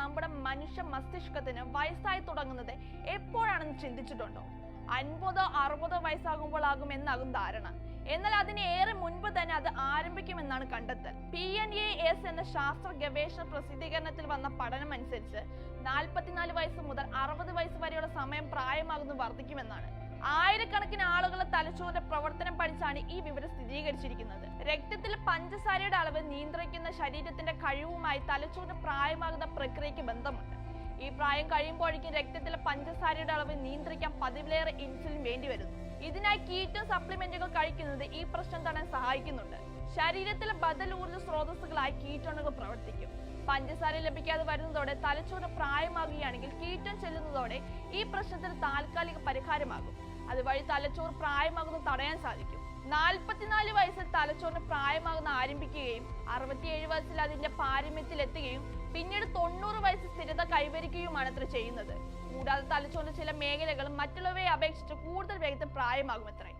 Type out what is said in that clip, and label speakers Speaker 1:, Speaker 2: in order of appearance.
Speaker 1: നമ്മുടെ മനുഷ്യ മസ്തിഷ്കത്തിന് വയസ്സായി തുടങ്ങുന്നത് എപ്പോഴാണെന്ന് ചിന്തിച്ചിട്ടുണ്ടോ? അൻപതോ അറുപതോ വയസ്സാകുമ്പോഴാകും എന്നാകും ധാരണ. എന്നാൽ അതിന് ഏറെ മുൻപ് തന്നെ അത് ആരംഭിക്കുമെന്നാണ് കണ്ടെത്തൽ. പി എൻ എ എസ് എന്ന ശാസ്ത്ര ഗവേഷണ പ്രസിദ്ധീകരണത്തിൽ വന്ന പഠനം അനുസരിച്ച് നാൽപ്പത്തിനാല് വയസ്സ് മുതൽ അറുപത് വയസ്സ് വരെയുള്ള സമയം പ്രായമാകുന്നു വർദ്ധിക്കുമെന്നാണ്. ആയിരക്കണക്കിന് ആളുകളെ തലച്ചോറിന്റെ പ്രവർത്തനം പഠിച്ചാണ് ഈ വിവരം സ്ഥിരീകരിച്ചിരിക്കുന്നത്. രക്തത്തിൽ പഞ്ചസാരയുടെ അളവ് നിയന്ത്രിക്കുന്ന ശരീരത്തിന്റെ കഴിവുമായി തലച്ചോറിന് പ്രായമാകുന്ന പ്രക്രിയയ്ക്ക് ബന്ധമുണ്ട്. ഈ പ്രായം കഴിയുമ്പോഴേക്കും രക്തത്തിലെ പഞ്ചസാരയുടെ അളവ് നിയന്ത്രിക്കാൻ പതിവിലേറെ ഇൻസുലിൻ വേണ്ടി വരുന്നു. ഇതിനായി കീറ്റോ സപ്ലിമെന്റുകൾ കഴിക്കുന്നത് ഈ പ്രശ്നം തടയാൻ സഹായിക്കുന്നുണ്ട്. ശരീരത്തിലെ ബദൽ ഊർജ സ്രോതസ്സുകളായി കീറ്റോണുകൾ പ്രവർത്തിക്കും. പഞ്ചസാര ലഭിക്കാതെ വരുന്നതോടെ തലച്ചോറ് പ്രായമാകുകയാണെങ്കിൽ കീറ്റോൺ ചെല്ലുന്നതോടെ ഈ പ്രശ്നത്തിന് താൽക്കാലിക പരിഹാരമാകും. അതുവഴി തലച്ചോർ പ്രായമാകുന്നത് തടയാൻ സാധിക്കും. നാൽപ്പത്തിനാല് വയസ്സിൽ തലച്ചോറിന് പ്രായമാകുന്ന ആരംഭിക്കുകയും അറുപത്തിയേഴ് വയസ്സിൽ അതിന്റെ പാരമ്യത്തിൽ എത്തുകയും പിന്നീട് തൊണ്ണൂറ് വയസ്സ് സ്ഥിരത കൈവരിക്കുകയുമാണ് അത്ര ചെയ്യുന്നത്. കൂടാതെ തലച്ചോറിന്റെ ചില മേഖലകളും മറ്റുള്ളവയെ അപേക്ഷിച്ച് കൂടുതൽ വേഗത്തിൽ പ്രായമാകുമത്രേ